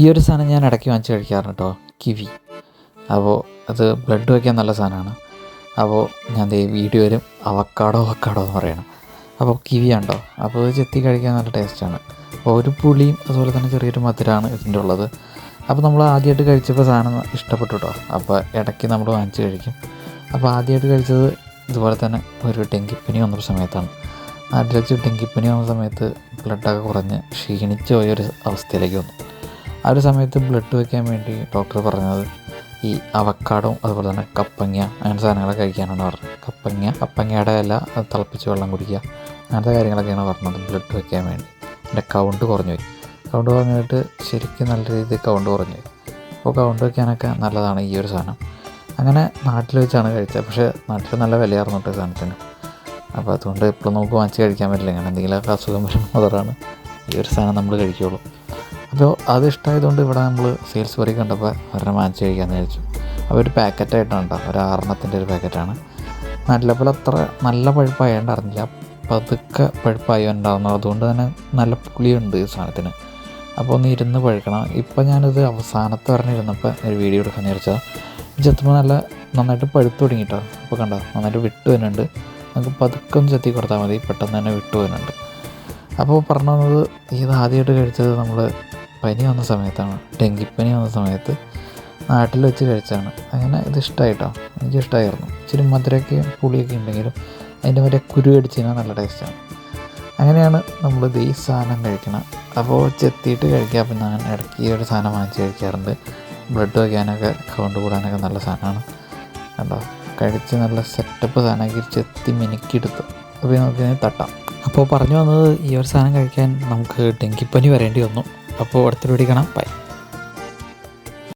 ഈ ഒരു സാധനം ഞാൻ ഇടയ്ക്ക് വാങ്ങിച്ച് കഴിക്കാറുണ്ട് കേട്ടോ കിവി. അപ്പോൾ അത് ബ്ലഡ് വയ്ക്കാൻ നല്ല സാധനമാണ്. അപ്പോൾ ഞാൻ വീഡിയോ വരും അവക്കാടോ അവക്കാടോ എന്ന് പറയണം. അപ്പോൾ കിവി ഉണ്ടോ അപ്പോൾ അത് ചെത്തി കഴിക്കാൻ നല്ല ടേസ്റ്റാണ്. ഒരു പുളിയും അതുപോലെ തന്നെ ചെറിയൊരു മധുരമാണ് ഇതിന്റെ ഉള്ളത്. അപ്പോൾ നമ്മൾ ആദ്യമായിട്ട് കഴിച്ചപ്പോൾ സാധനം ഇഷ്ടപ്പെട്ടു കേട്ടോ. അപ്പോൾ ഇടയ്ക്ക് നമ്മൾ വാങ്ങിച്ച് കഴിക്കും. അപ്പോൾ ആദ്യമായിട്ട് കഴിച്ചത് ഇതുപോലെ തന്നെ ഒരു ഡെങ്കിപ്പനി വന്ന സമയത്താണ്. നാട്ടിൽ വെച്ച് ഡെങ്കിപ്പനി വന്ന സമയത്ത് ബ്ലഡൊക്കെ കുറഞ്ഞ് ക്ഷീണിച്ച് പോയൊരു അവസ്ഥയിലേക്ക് വന്നു. ആ ഒരു സമയത്ത് ബ്ലഡ് വയ്ക്കാൻ വേണ്ടി ഡോക്ടർ പറഞ്ഞത് ഈ അവക്കാടും അതുപോലെ തന്നെ കപ്പങ്ങ അങ്ങനത്തെ സാധനങ്ങളൊക്കെ കഴിക്കാനാണ് പറഞ്ഞത്. കപ്പങ്ങ കപ്പങ്ങയുടെ ഇല തിളപ്പിച്ച് വെള്ളം കുടിക്കുക അങ്ങനത്തെ കാര്യങ്ങളൊക്കെയാണ് പറഞ്ഞത് ബ്ലഡ് വയ്ക്കാൻ വേണ്ടി. എന്റെ കൗണ്ട് കുറഞ്ഞു പോയി. കൗണ്ട് കുറഞ്ഞിട്ട് ശരിക്കും നല്ല രീതിയിൽ കൗണ്ട് കുറഞ്ഞു പോയി. അപ്പോൾ കൗണ്ട് വയ്ക്കാനൊക്കെ നല്ലതാണ് ഈ ഒരു സാധനം. അങ്ങനെ നാട്ടിൽ വെച്ചാണ് കഴിച്ചത്. പക്ഷേ നാട്ടിൽ നല്ല വിലയായിരുന്നു സാധനത്തിന്. അപ്പോൾ അതുകൊണ്ട് ഇപ്പോഴും നമുക്ക് വാങ്ങിച്ച് കഴിക്കാൻ പറ്റില്ല. അങ്ങനെ എന്തെങ്കിലുമൊക്കെ അസുഖം വരുമ്പോൾ മാത്രമാണ് ഈ ഒരു സാധനം നമ്മൾ കഴിക്കുകയുള്ളൂ അപ്പോൾ അത് ഇഷ്ടമായതുകൊണ്ട് ഇവിടെ നമ്മൾ സെയിൽസ് വരെ കണ്ടപ്പോൾ ഒരെണ്ണം വാങ്ങിച്ച് കഴിക്കാമെന്ന് വിചാരിച്ചു. അപ്പോൾ ഒരു പാക്കറ്റായിട്ടാണ് കേട്ടോ. ഒരു ആറെണ്ണത്തിന്റെ ഒരു പാക്കറ്റാണ് നല്ല പോലെ അത്ര നല്ല പഴുപ്പായതുകൊണ്ട് അറിഞ്ഞില്ല. പതുക്കെ പഴുപ്പായി ഉണ്ടാകുന്നു അതുകൊണ്ട് തന്നെ നല്ല പുളിയുണ്ട് ഈ സാധനത്തിന്. അപ്പോൾ ഒന്ന് ഇരുന്ന് പഴുക്കണം. ഇപ്പം ഞാനിത് അവസാനത്തെ പറഞ്ഞിരുന്നപ്പോൾ ഒരു വീഡിയോ എടുക്കാൻ വിചാരിച്ചത്. ചെത്തുമ്പോൾ നല്ല നന്നായിട്ട് പഴുത്ത് തുടങ്ങിയിട്ടോ അപ്പോൾ കണ്ടോ നന്നായിട്ട് വിട്ട് വരുന്നുണ്ട് നമുക്ക് പതുക്കെ ചെത്തി കൊടുത്താൽ മതി. പെട്ടെന്ന് തന്നെ വിട്ടു വരുന്നുണ്ട് അപ്പോൾ പറഞ്ഞു വന്നത് ഇത് ആദ്യമായിട്ട് കഴിച്ചത് നമ്മൾ പനി വന്ന സമയത്താണ് ഡെങ്കിപ്പനി വന്ന സമയത്ത് നാട്ടിൽ വെച്ച് കഴിച്ചാണ് അങ്ങനെ ഇത് ഇഷ്ടമായിട്ടോ എനിക്ക് ഇഷ്ടമായിരുന്നു ഇച്ചിരി മധുരമൊക്കെ പുളിയൊക്കെ ഉണ്ടെങ്കിലും അതിന്റെ മറ്റേ കുരു അടിച്ച് കഴിഞ്ഞാൽ നല്ല ടേസ്റ്റാണ്. അങ്ങനെയാണ് നമ്മൾ ഇത് ഈ സാധനം കഴിക്കണം അപ്പോൾ ചെത്തിയിട്ട് കഴിക്കുക അപ്പം ഞാൻ ഇടയ്ക്ക് ഈ ഒരു സാധനം വാങ്ങിച്ച് കഴിക്കാറുണ്ട്. ബ്ലഡ് വയ്ക്കാനൊക്കെ കൗണ്ട് കൂടാനൊക്കെ നല്ല സാധനമാണ്. കണ്ടോ? കഴിച്ച് നല്ല സെറ്റപ്പ് സാധനമാക്കി ചെത്തി മിനുക്കിയെടുത്തു അപ്പോൾ നമുക്ക് തട്ടാം. അപ്പോൾ പറഞ്ഞു വന്നത് ഈ ഒരു സാധനം കഴിക്കാൻ നമുക്ക് ഡെങ്കിപ്പനി വരേണ്ടി വന്നു. അപ്പോൾ അടുത്തൊരു വീഡിയോ ബൈ